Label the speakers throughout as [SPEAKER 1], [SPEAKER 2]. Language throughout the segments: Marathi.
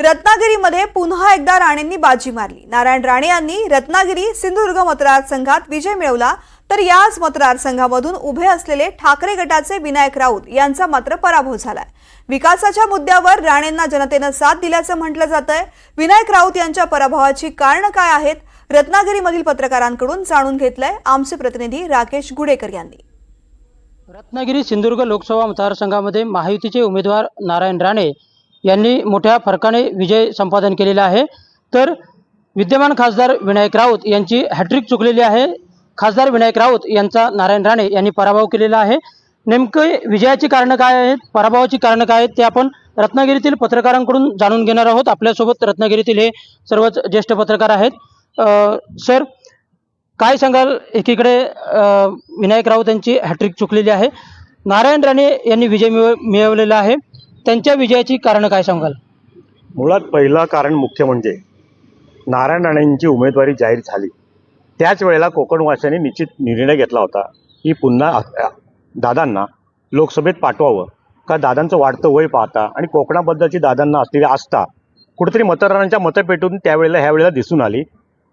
[SPEAKER 1] रत्नागिरीमध्ये पुन्हा एकदा राणेंनी बाजी मारली. नारायण राणे यांनी रत्नागिरी सिंधुदुर्ग मतदारसंघात विजय मिळवला. तर याच मतदारसंघामधून उभे असलेले ठाकरे गटाचे विनायक राऊत यांचा मात्र पराभव झालाय. विकासाच्या मुद्द्यावर राणेंना जनतेनं साथ दिल्याचं म्हटलं जातंय. विनायक राऊत यांच्या पराभवाची कारणं काय आहेत? रत्नागिरीमधील पत्रकारांकडून जाणून घेतलंय आमचे प्रतिनिधी राकेश गुडेकर यांनी.
[SPEAKER 2] रत्नागिरी सिंधुदुर्ग लोकसभा मतदारसंघामध्ये महायुतीचे उमेदवार नारायण राणे यांनी मोठ्या फरकाने विजय संपादन केलेला आहे. तर विद्यमान खासदार विनायक राऊत यांची हॅट्रिक चुकलेली आहे. खासदार विनायक राऊत यांचा नारायण राणे यांनी पराभव केलेला आहे. नेमके विजयाची कारणं काय आहेत? पराभवाची कारणं काय आहेत? ते आपण रत्नागिरीतील पत्रकारांकडून जाणून घेणार आहोत. आपल्यासोबत रत्नागिरीतील हे सर्वच ज्येष्ठ पत्रकार आहेत. सर काय सांगाल? एकीकडे विनायक राऊत यांची हॅट्रिक चुकलेली आहे. नारायण राणे यांनी विजय मिळव मिळवलेला आहे. त्यांच्या विजयाची कारणं काय सांगाल?
[SPEAKER 3] मुळात पहिलं कारण मुख्य म्हणजे नारायण राणेंची उमेदवारी जाहीर झाली. त्याच वेळेला कोकणवासियांनी निश्चित निर्णय घेतला होता की पुन्हा दादांना लोकसभेत पाठवावं. का दादांचं वाढतं वय पाहता आणि कोकणाबद्दलची दादांना असलेली आस्था कुठेतरी मतदारांच्या मतपेटून त्यावेळेला ह्या वेळेला दिसून आली.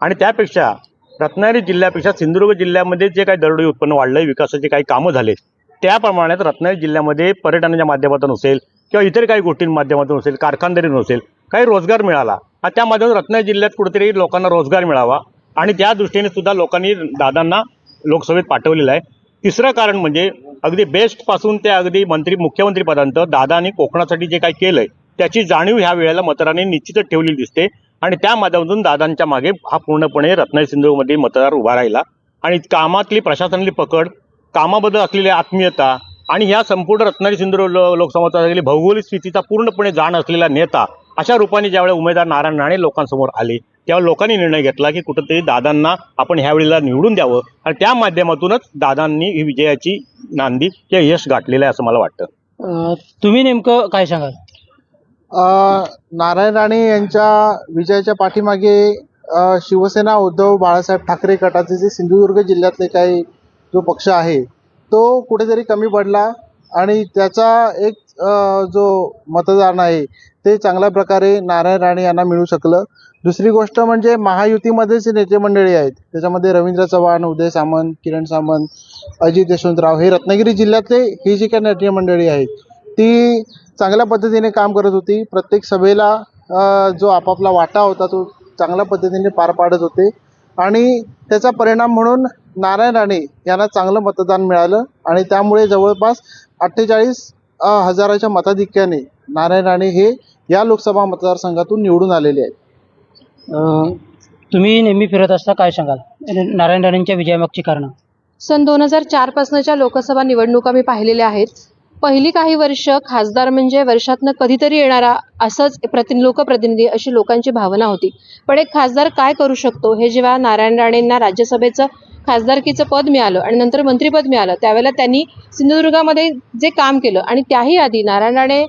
[SPEAKER 3] आणि त्यापेक्षा रत्नागिरी जिल्ह्यापेक्षा सिंधुदुर्ग जिल्ह्यामध्ये जे काही दरडोई उत्पन्न वाढलंय विकासाचे काही कामं झाले त्याप्रमाणे रत्नागिरी जिल्ह्यामध्ये पर्यटनाच्या माध्यमातून असेल किंवा इतर काही गोष्टींच्या माध्यमातून असेल कारखानदारीतून असेल काही रोजगार मिळाला आणि त्या माध्यमातून रत्नागिरी जिल्ह्यात कुठेतरी लोकांना रोजगार मिळावा. आणि त्या दृष्टीने सुद्धा लोकांनी दादांना लोकसभेत पाठवलेलं आहे. तिसरं कारण म्हणजे अगदी बेस्टपासून ते अगदी मंत्री मुख्यमंत्रीपर्यंत दादांनी कोकणासाठी जे काही केलंय त्याची जाणीव ह्या वेळेला मतदारांनी निश्चितच ठेवलेली दिसते. आणि त्या माध्यमातून दादांच्या मागे हा पूर्णपणे रत्नागिरी सिंधुमध्ये मतदार उभा राहिला. आणि कामातली प्रशासनातली पकड कामाबद्दल असलेली आत्मीयता आणि ह्या संपूर्ण रत्नागिरी सिंधुदुर्ग लो- लोकसभा भौगोलिक स्थितीचा पूर्णपणे जाण असलेला नेता अशा रूपाने ज्यावेळेला उमेदवार नारायण राणे लोकांसमोर आले त्यावेळी लोकांनी निर्णय घेतला की कुठंतरी दादांना आपण ह्या वेळेला निवडून द्यावं. आणि त्या माध्यमातूनच दादांनी ही विजयाची नांदी किंवा यश गाठलेलं आहे असं मला वाटतं.
[SPEAKER 2] तुम्ही नेमकं काय सांगाल?
[SPEAKER 4] अ, नारायण राणे यांच्या विजयाच्या पाठीमागे शिवसेना उद्धव बाळासाहेब ठाकरे गटाचे जे सिंधुदुर्ग जिल्ह्यातले काही जो पक्ष आहे तो कुठेतरी कमी पडला आणि त्याचा एक जो मतदान आहे ते चांगल्या प्रकारे नारायण राणे यांना मिळू शकलं. दुसरी गोष्ट म्हणजे महायुतीमध्येच जे नेते मंडळी आहेत. त्याच्यामध्ये रवींद्र चव्हाण उदय सामंत किरण सामंत अजित यशवंतराव हे रत्नागिरी जिल्ह्यातले ही जी काही नेते मंडळी आहेत ती चांगल्या पद्धतीने काम करत होती. प्रत्येक सभेला जो आपापला वाटा होता तो चांगल्या पद्धतीने पार पाडत होते. आणि त्याचा परिणाम म्हणून नारायण राणे यांना चांगलं मतदान मिळालं आणि त्यामुळे जवळपास अठ्ठेचाळीस हजाराच्या मताधिक्याने नारायण राणे हे या लोकसभा मतदारसंघातून निवडून आलेले आहेत.
[SPEAKER 2] अ, तुम्ही नेहमी फिरत असता काय सांगाल? नारायण राणेंच्या विजयामागची कारणं?
[SPEAKER 5] सन दोन हजार चार पासनच्या लोकसभा निवडणुका मी पाहिलेल्या आहेत. पहिली काही वर्ष खासदार म्हणजे वर्षातनं कधीतरी येणारा असंच प्रति लोकप्रतिनिधी अशी लोकांची भावना होती. पण एक खासदार काय करू शकतो हे जेव्हा नारायण राणेंना राज्यसभेचं खासदारकीचं पद मिळालं आणि नंतर मंत्रीपद मिळालं त्यावेळेला त्यांनी सिंधुदुर्गामध्ये जे काम केलं आणि त्याही आधी नारायण राणे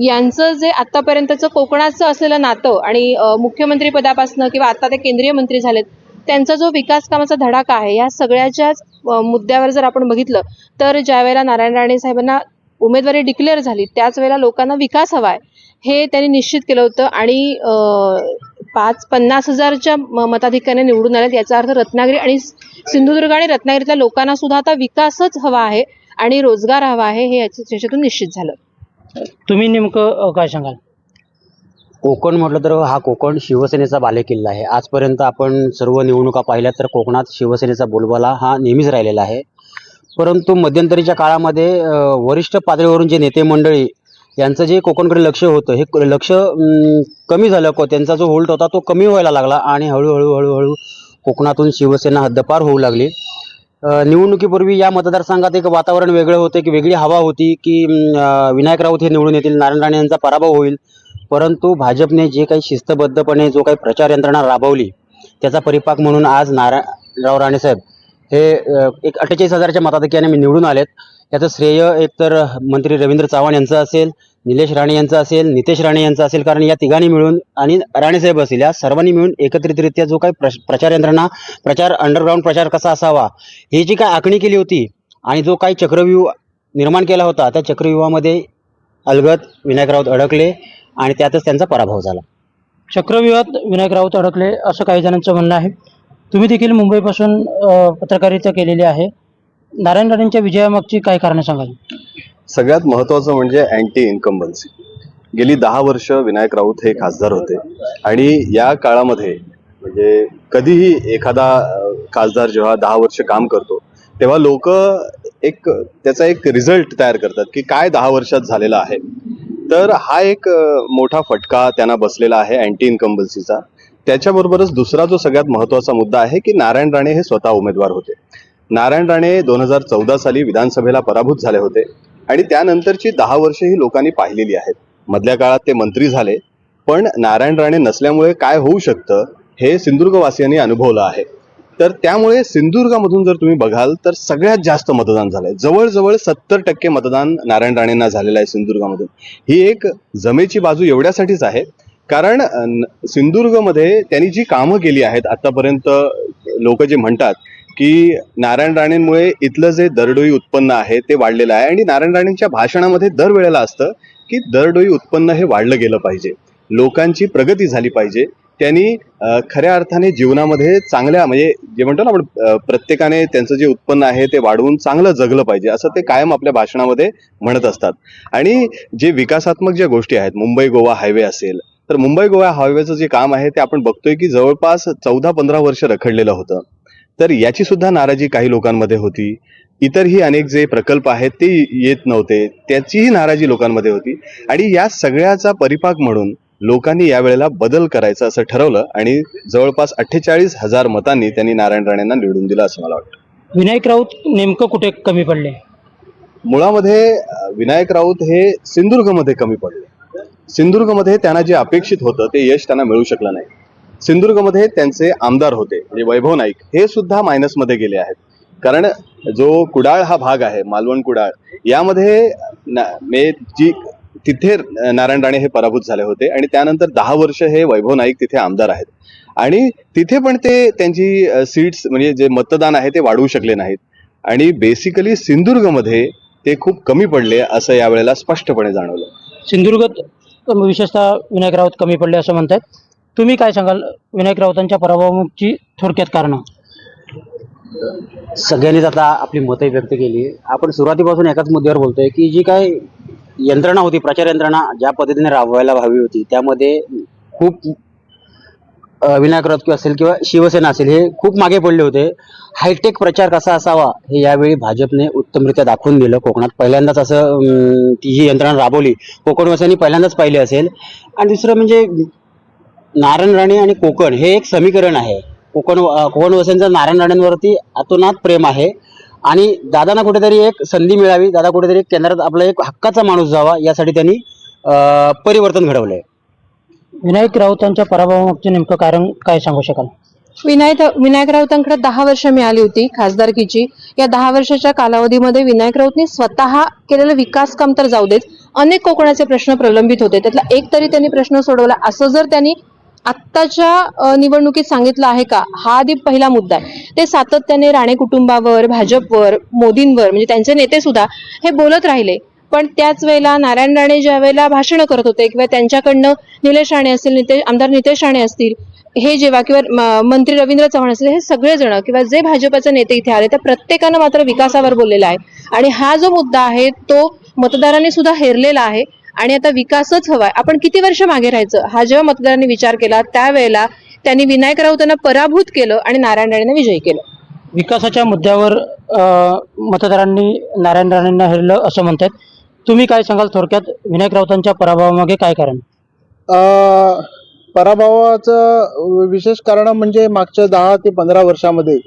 [SPEAKER 5] यांचं जे आत्तापर्यंतचं कोकणाचं असलेलं नातं आणि मुख्यमंत्रीपदापासनं किंवा आता ते केंद्रीय मंत्री झालेत त्यांचा जो विकास कामाचा धडाका आहे या सगळ्याच्याच मुद्द्यावर जर आपण बघितलं तर ज्यावेळेला नारायण राणे साहेबांना उमेदवारी डिक्लेअर झाली त्याच वेळेला लोकांना विकास हवा आहे हे त्यांनी निश्चित केलं होतं. आणि पाच पन्नास हजारच्या म- मताधिक्याने निवडून आल्यात याचा अर्थ रत्नागिरी आणि सिंधुदुर्ग आणि रत्नागिरीतल्या लोकांना सुद्धा आता विकासच हवा आहे आणि रोजगार हवा आहे हे याच्या- याच्यातून निश्चित झालं.
[SPEAKER 2] तुम्ही नेमकं काय सांगाल?
[SPEAKER 6] कोकण म्हटलं तर हा कोकण शिवसेनेचा बालेकिल्ला आहे. आजपर्यंत आपण सर्व निवडणुका पाहिल्या तर कोकणात शिवसेनेचा बोलबाला हा नेहमीच राहिलेला आहे. परंतु मध्यंतरीच्या काळामध्ये वरिष्ठ पातळीवरून जे नेते मंडळी यांचं जे कोकणकडे लक्ष होतं हे लक्ष कमी झालं. को त्यांचा जो होल्ट होता तो कमी व्हायला लागला आणि हळूहळू हळूहळू कोकणातून शिवसेना हद्दपार होऊ लागली. निवडणुकीपूर्वी या मतदारसंघात एक वातावरण वेगळं होतं की वेगळी हवा होती की विनायक राऊत हे निवडून येतील नारायण राणे यांचा पराभव होईल. परंतु भाजपने जे काही शिस्तबद्धपणे जो काही प्रचार यंत्रणा राबवली त्याचा परिपाक म्हणून आज नारायणराव राणेसाहेब हे एक अठ्ठेचाळीस हजारच्या मताधिक्याने निवडून आलेत. याचं श्रेय एकतर मंत्री रवींद्र चव्हाण यांचं असेल निलेश राणे यांचं असेल नितेश राणे यांचं असेल कारण या तिघांनी मिळून आणि राणेसाहेब असेल या सर्वांनी मिळून एकत्रितरित्या जो काही प्रश- प्रचार यंत्रणा प्रचार अंडरग्राऊंड प्रचार कसा असावा ही जी काय आखणी केली होती आणि जो काही चक्रव्यूह निर्माण केला होता त्या चक्रव्यूहामध्ये अलगद विनायक राऊत अडकले आणि त्यातच त्यांचा पराभव झाला.
[SPEAKER 2] चक्रव्यूहात विनायक राऊत अडकले असं काही जणांचं म्हणणं आहे. तुम्ही देखील मुंबईपासून पत्रकारिता केलेली आहे. नारायण राणेंच्या विजयामागची काय कारणं सांगाल?
[SPEAKER 7] सगळ्यात महत्वाचं म्हणजे अँटी इन्कम्बन्सी गेली दहा वर्ष विनायक राऊत हे खासदार होते. आणि या काळामध्ये म्हणजे कधीही एखादा खासदार जेव्हा दहा वर्ष काम करतो तेव्हा लोक एक त्याचा एक रिझल्ट तयार करतात की काय दहा वर्षात झालेला आहे. तर हा एक मोठा फटका त्यांना बसलेला आहे अँटी इन्कम्बन्सीचा त्याच्याबरोबरच दुसरा जो सगळ्यात महत्त्वाचा मुद्दा आहे की नारायण राणे हे स्वतः उमेदवार होते. नारायण राणे दोन हजार चौदा साली विधानसभेला पराभूत झाले होते आणि त्यानंतरची दहा वर्ष ही लोकांनी पाहिलेली आहेत. मधल्या काळात ते मंत्री झाले पण नारायण राणे नसल्यामुळे काय होऊ शकतं हे सिंधुदुर्गवासियांनी अनुभवलं आहे. तर त्यामुळे सिंधुदुर्गामधून जर तुम्ही बघाल तर सगळ्यात जास्त मतदान झालंय. जवळजवळ सत्तर टक्के मतदान नारायण राणेंना झालेलं आहे सिंधुदुर्गामधून. ही एक जमेची बाजू एवढ्यासाठीच आहे कारण सिंधुदुर्गमध्ये त्यांनी जी कामं केली आहेत आतापर्यंत लोक जे म्हणतात की नारायण राणेंमुळे इथलं जे दरडोई उत्पन्न आहे ते वाढलेलं आहे आणि नारायण राणेंच्या भाषणामध्ये दरवेळेला असतं की दरडोई उत्पन्न हे वाढलं गेलं पाहिजे. लोकांची प्रगती झाली पाहिजे. त्यांनी खऱ्या अर्थाने जीवनामध्ये चांगल्या म्हणजे जे म्हणतो ना आपण प्रत्येकाने त्यांचं जे उत्पन्न आहे ते वाढवून चांगलं जगलं पाहिजे असं ते कायम आपल्या भाषणामध्ये म्हणत असतात. आणि जे विकासात्मक ज्या गोष्टी आहेत मुंबई गोवा हायवे असेल तर मुंबई गोवा हायवेचं जे काम आहे ते आपण बघतोय की जवळपास चौदा पंधरा वर्ष रखडलेलं होतं. तर याची सुद्धा नाराजी काही लोकांमध्ये होती. इतरही अनेक जे प्रकल्प आहेत ते येत नव्हते. त्याचीही नाराजी लोकांमध्ये होती. आणि या सगळ्याचा परिपाक म्हणून लोकांनी यावेळेला बदल करायचा असं ठरवलं आणि जवळपास अठ्ठेचाळीस हजार मतांनी त्यांनी नारायण राणेंना निवडून दिलं असं मला वाटतं.
[SPEAKER 2] विनायक राऊत नेमकं कुठे कमी पडले?
[SPEAKER 7] मुळामध्ये विनायक राऊत हे सिंधुदुर्गमध्ये कमी पडले. सिंधुदुर्गमध्ये त्यांना जे अपेक्षित होतं ते यश त्यांना मिळू शकलं नाही. सिंधुदुर्गमध्ये त्यांचे आमदार होते म्हणजे वैभव नाईक हे सुद्धा मायनसमध्ये गेले आहेत. कारण जो कुडाळ हा भाग आहे मालवण कुडाळ यामध्ये मे जी तिथे नारायण राणे हे पराभूत झाले होते आणि त्यानंतर दहा वर्ष हे वैभव नाईक तिथे आमदार आहेत. आणि तिथे पण ते त्यांची सीट्स म्हणजे जे मतदान आहे ते वाढवू शकले नाहीत. आणि बेसिकली सिंधुदुर्गमध्ये ते खूप कमी पडले असं यावेळेला स्पष्टपणे जाणवलं.
[SPEAKER 2] सिंधुदुर्गात विशेषतः विनायक राऊत कमी पडले असं म्हणतात तुम्ही काय सांगाल? विनायक राऊतांच्या पराभवाची थोडक्यात कारणं?
[SPEAKER 6] सगळ्यांनीच आता आपली मतं व्यक्त केली. आपण सुरुवातीपासून एकाच मुद्द्यावर बोलतोय की जी काय यंत्रणा होती प्रचार यंत्रणा ज्या पद्धतीने राबवायला हवी होती त्यामध्ये खूप विनायक राऊत असेल किंवा शिवसेना असेल हे खूप मागे पडले होते. हायटेक प्रचार कसा असावा हे यावेळी भाजपने उत्तमरित्या दाखवून दिलं कोकणात. पहिल्यांदाच असं ती ही यंत्रणा राबवली कोकणवासियांनी पहिल्यांदाच पाहिली असेल. आणि दुसरं म्हणजे नारायण राणे आणि कोकण हे एक समीकरण आहे. कोकण कोकणवासियांचं नारायण राणेंवरती अतोनात प्रेम आहे. आणि दादांना कुठेतरी एक संधी मिळावी दादा कुठेतरी एक केंद्रात आपला एक हक्काचा माणूस जावा यासाठी त्यांनी परिवर्तन घडवलं आहे
[SPEAKER 2] विनायक राऊतांच्या पराभवामागचं नेमकं कारण काय सांगू शकाल?
[SPEAKER 5] विनायक विनायक राऊतांकडे दहा वर्ष मिळाली होती खासदारकीची. या दहा वर्षाच्या कालावधीमध्ये विनायक राऊतनी स्वतः केलेलं विकास काम तर जाऊ देत. अनेक कोकणाचे प्रश्न प्रलंबित होते. त्यातला एक तरी त्यांनी प्रश्न सोडवला. असं जर त्यांनी आत्ताच्या निवडणुकीत सांगितलं आहे का? हा आधी पहिला मुद्दा आहे. ते सातत्याने राणे कुटुंबावर भाजपवर मोदींवर म्हणजे त्यांचे नेते सुद्धा हे बोलत राहिले. पण त्याच वेळेला नारायण राणे ज्या वेळेला भाषणं करत होते किंवा त्यांच्याकडनं निलेश राणे असतील नितेश आमदार नितेश राणे असतील हे जेव्हा किंवा मंत्री रवींद्र चव्हाण असतील हे सगळेजण किंवा जे भाजपचे नेते इथे आले त्या प्रत्येकानं मात्र विकासावर बोललेला आहे. आणि हा जो मुद्दा आहे तो मतदारांनी सुद्धा हेरलेला आहे. आणि आता विकासच हवाय. आपण किती वर्ष मागे राहायचं? हा जेव्हा मतदारांनी विचार केला त्यावेळेला त्यांनी विनायक राऊतांना पराभूत केलं आणि नारायण राणेंना विजयी केलं.
[SPEAKER 2] विकासाच्या मुद्द्यावर अ, मतदारांनी नारायण राणेंना हेरलं असं म्हणतात तुम्ही काय सांगाल थोडक्यात विनायक राऊतांच्या पराभवामागे काय कारण?
[SPEAKER 4] पराभवाचं विशेष कारण म्हणजे मागच्या दहा ते पंधरा वर्षामध्ये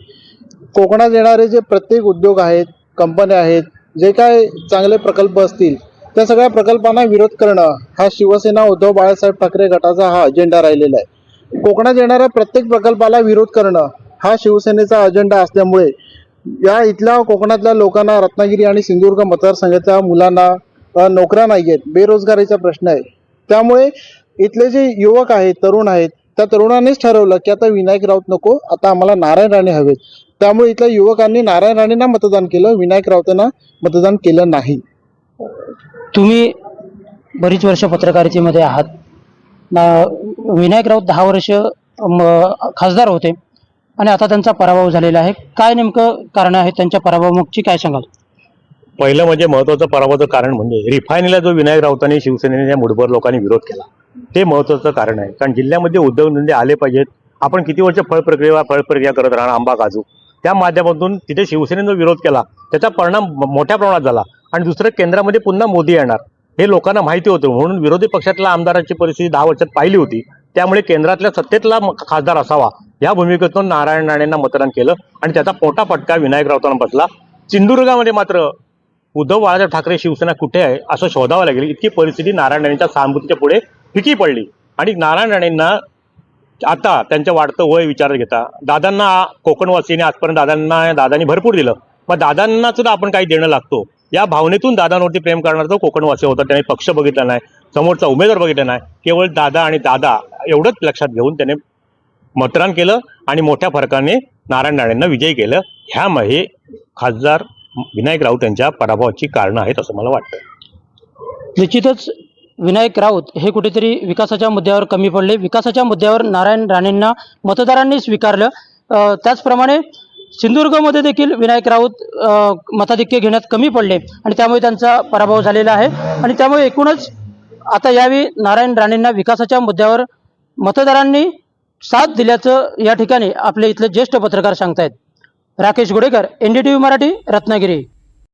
[SPEAKER 4] कोकणात येणारे जे प्रत्येक उद्योग आहेत कंपन्या आहेत जे काय चांगले प्रकल्प असतील त्या सगळ्या प्रकल्पांना विरोध करणं हा शिवसेना उद्धव बाळासाहेब ठाकरे गटाचा हा अजेंडा राहिलेला आहे. कोकणात येणाऱ्या प्रत्येक प्रकल्पाला विरोध करणं हा शिवसेनेचा अजेंडा असल्यामुळे या इथल्या कोकणातल्या लोकांना रत्नागिरी आणि सिंधुदुर्ग मतदारसंघाच्या मुलांना नोकऱ्या नाही आहेत बेरोजगारीचा प्रश्न आहे. त्यामुळे इथले जे युवक आहेत तरुण आहेत त्या तरुणांनीच ठरवलं की आता विनायक राऊत नको आता आम्हाला नारायण राणे हवेत. त्यामुळे इथल्या युवकांनी नारायण राणेंना मतदान केलं विनायक राऊतांना मतदान केलं नाही.
[SPEAKER 2] तुम्ही बरीच वर्ष पत्रकारितेमध्ये आहात. ना- विनायक राऊत दहा वर्ष म, खासदार होते. आणि आता त्यांचा पराभव झालेला आहे. काय नेमकं कारण आहे त्यांच्या पराभवामागची? काय सांगाल?
[SPEAKER 3] पहिलं म्हणजे महत्वाचं पराभवाचं कारण म्हणजे रिफायनीला जो विनायक राऊतांनी शिवसेनेच्या मुठभर लोकांनी विरोध केला ते महत्वाचं कारण आहे. कारण जिल्ह्यामध्ये उद्योगधंदे आले पाहिजेत. आपण किती वर्ष फळ प्रक्रिया फळ प्रक्रिया करत राहणार आंबा काजू? त्या माध्यमातून तिथे शिवसेनेनं जो विरोध केला त्याचा परिणाम मोठ्या प्रमाणात झाला. आणि दुसरं केंद्रामध्ये पुन्हा मोदी येणार हे लोकांना माहिती होतं. म्हणून विरोधी पक्षातल्या आमदारांची परिस्थिती दहा वर्षात पाहिली होती. त्यामुळे केंद्रातल्या सत्तेतला खासदार असावा. या भूमिकेतून नारायण राणेंना मतदान केलं आणि त्याचा पोटा फटका विनायक राऊतांना बसला. सिंधुदुर्गामध्ये मात्र उद्धव बाळासाहेब ठाकरे शिवसेना कुठे आहे असं शोधावं लागेल. इतकी परिस्थिती नारायण राणेंच्या सहानुभूतीच्या पुढे फिकी पडली. आणि नारायण राणेंना आता त्यांच्या वाढतं वय विचारात घेता. दादांना कोकणवासीने आजपर्यंत दादांना दादांनी भरपूर दिलं. मग दादांना सुद्धा आपण काही देणं लागतो. या भावनेतून दादांवरती प्रेम करणार तो कोकणवासी होता. त्याने पक्ष बघितला नाही. समोरचा उमेदवार बघितला नाही. केवळ दादा आणि दादा एवढंच लक्षात घेऊन त्याने मतदान केलं आणि मोठ्या फरकाने नारायण राणेंना विजयी केलं. ह्यामध्ये खासदार विनायक राऊत यांच्या पराभवाची कारणं आहेत असं मला वाटतं.
[SPEAKER 2] निश्चितच विनायक राऊत हे कुठेतरी विकासाच्या मुद्द्यावर कमी पडले. विकासाच्या मुद्द्यावर नारायण राणेंना मतदारांनी स्वीकारलं. त्याचप्रमाणे सिंधुदुर्गमध्ये देखील विनायक राऊत मताधिक्य घेण्यात कमी पडले आणि त्यामुळे त्यांचा पराभव झालेला आहे. आणि त्यामुळे एकूणच आता यावेळी नारायण राणेंना विकासाच्या मुद्द्यावर मतदारांनी साथ दिल्याचं या ठिकाणी आपले इथले ज्येष्ठ पत्रकार सांगतायत. Rakesh Gudekar N D T V Marathi Ratnagiri.